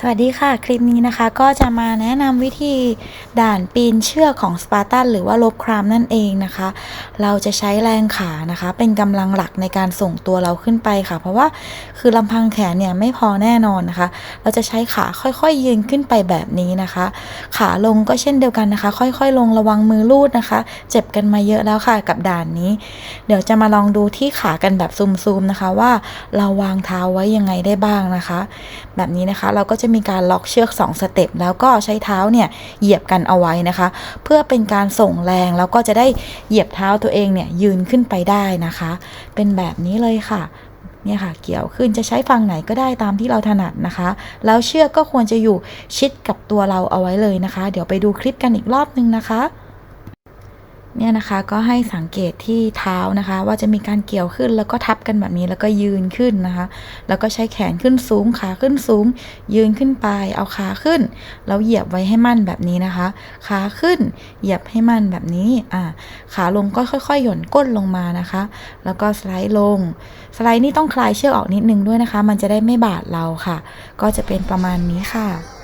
สวัสดีค่ะ คลิปนี้นะคะก็จะมาแนะนำวิธีด่านปีนเชือกของสปาร์ตันหรือว่าลบครามนั่นเองนะคะ เราจะใช้แรงขานะคะ เป็นกำลังหลักในการส่งตัวเราขึ้นไปค่ะ เพราะว่าคือลำพังแขนเนี่ยไม่พอแน่นอนนะคะ เราจะใช้ขาค่อยๆ ยืนขึ้นไปแบบนี้นะคะ ขาลงก็เช่นเดียวกันนะคะ ค่อยๆ ลงระวังมือลูดนะคะ เจ็บกันมาเยอะแล้วค่ะกับด่านนี้ เดี๋ยวจะมาลองดูที่ขากันแบบซูมๆนะคะ ว่าเราวางเท้าไว้ยังไงได้บ้างนะคะ แบบนี้นะคะเราก็จะมีการล็อกเชือก 2 สเต็ปแล้วก็ใช้เท้าเนี่ยเหยียบกันเอาไว้นะคะ เพื่อเป็นการส่งแรงแล้วก็จะได้เหยียบเท้าตัวเองเนี่ยยืนขึ้นไปได้นะคะ เป็นแบบนี้เลยค่ะเนี่ยค่ะเกี่ยวขึ้นจะใช้ฝั่งไหนก็ได้ตามที่เราถนัดนะคะ แล้วเชือกก็ควรจะอยู่ชิดกับตัวเราเอาไว้เลยนะคะ เดี๋ยวไปดูคลิปกันอีกรอบนึงนะคะ เนี่ยนะคะก็ให้สังเกตที่เท้านะคะ ว่าจะมีการเกี่ยวขึ้นแล้วก็ทับกันแบบนี้แล้วก็ยืนขึ้นนะคะ แล้วก็ใช้แขนขึ้นสูงขาขึ้นสูง ยืนขึ้นไปเอาขาขึ้นแล้วเหยียบไว้ให้มั่นแบบนี้นะคะ ขาขึ้นเหยียบให้มั่นแบบนี้อ่าขาลงก็ค่อยๆ หย่อนก้นลงมานะคะ แล้วก็สไลด์ลง สไลด์นี่ต้องคลายเชือกออกนิดนึงด้วยนะคะ มันจะได้ไม่บาดเราค่ะ ก็จะเป็นประมาณนี้ค่ะ